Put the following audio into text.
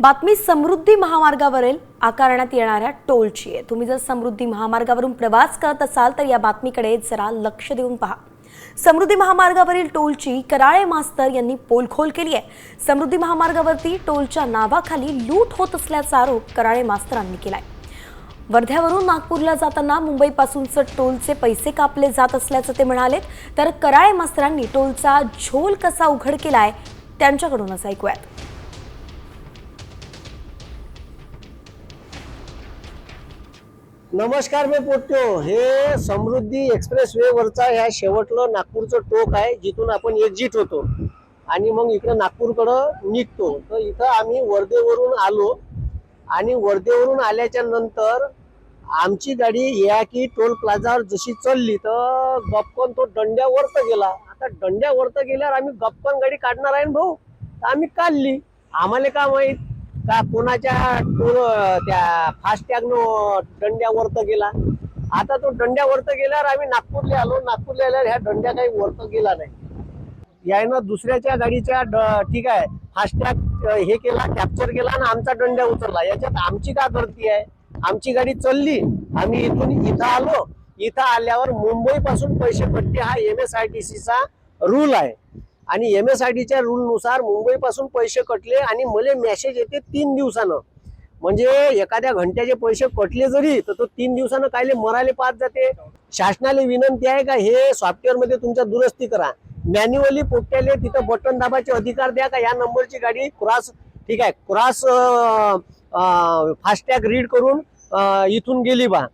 बातमी समृद्धी महामार्गावरील आकारण्यात येणाऱ्या टोलची आहे. तुम्ही जर समृद्धी महामार्गावरून प्रवास करत असाल तर या बातमीकडे जरा लक्ष देऊन पहा. समृद्धी महामार्गावरील टोलची कराळे मास्तर यांनी पोलखोल केली आहे. समृद्धी महामार्गावरती टोलच्या नावाखाली लूट होत असल्याचा आरोप कराळे मास्तरांनी केलाय. वर्ध्यावरून नागपूरला जाताना मुंबईपासूनचं टोलचे पैसे कापले जात असल्याचं ते म्हणाले तर कराळे मास्तरांनी टोलचा झोल कसा उघड केलाय त्यांच्याकडूनच ऐकूयात. नमस्कार मी पोट्यो. हे समृद्धी एक्सप्रेस वे वरचा ह्या शेवटलं नागपूरचं टोक आहे जिथून आपण एक्झिट होतो. आणि मग इकडं नागपूरकडं निघतो. तर इथं आम्ही वर्धेवरून आलो. आणि वर्धेवरून आल्याच्यानंतर आमची गाडी या की टोल प्लाझावर जशी चलली तर गपकन तो दंड्यावरत गेला. आता दंड्यावरत गेल्यावर आम्ही गपकन गाडी काढणार आहे भाऊ? तर आम्ही काढली. आम्हाला का माहीत? का कोणाच्या टोल त्या फास्टॅग न दंड्या दंड्यावरत गेला? आता तो दंड्यावरत गेल्यावर आम्ही नागपूरला आलो. नागपूरला आल्यावर ह्या दंड्या काही वरत गेला नाही. यायनं दुसऱ्याच्या गाडीच्या ठीक आहे फास्टॅग हे केला कॅप्चर केला आणि आमचा दंड्या उचलला. याच्यात आमची का गर्दी आहे? आमची गाडी चालली. आम्ही इथून इथं आलो. इथं आल्यावर मुंबई पासून पैसे कट्टे हा एम एस आय टी सीचा रूल आहे. आणि एम एस आय डीच्या रूलनुसार मुंबई पासून पैसे कटले आणि मला मेसेज येते तीन दिवसानं. म्हणजे एखाद्या घंट्याचे पैसे कटले जरी तर तो तीन दिवसानं कायले मराले पाहत जाते. शासनाला विनंती आहे का हे सॉफ्टवेअरमध्ये तुमच्या दुरुस्ती करा. मॅन्युअली पोट्याले तिथं बटन दाबाचे अधिकार द्या का या नंबरची गाडी क्रॉस ठीक आहे क्रॉस फास्टॅग रीड करून इथून गेली बा.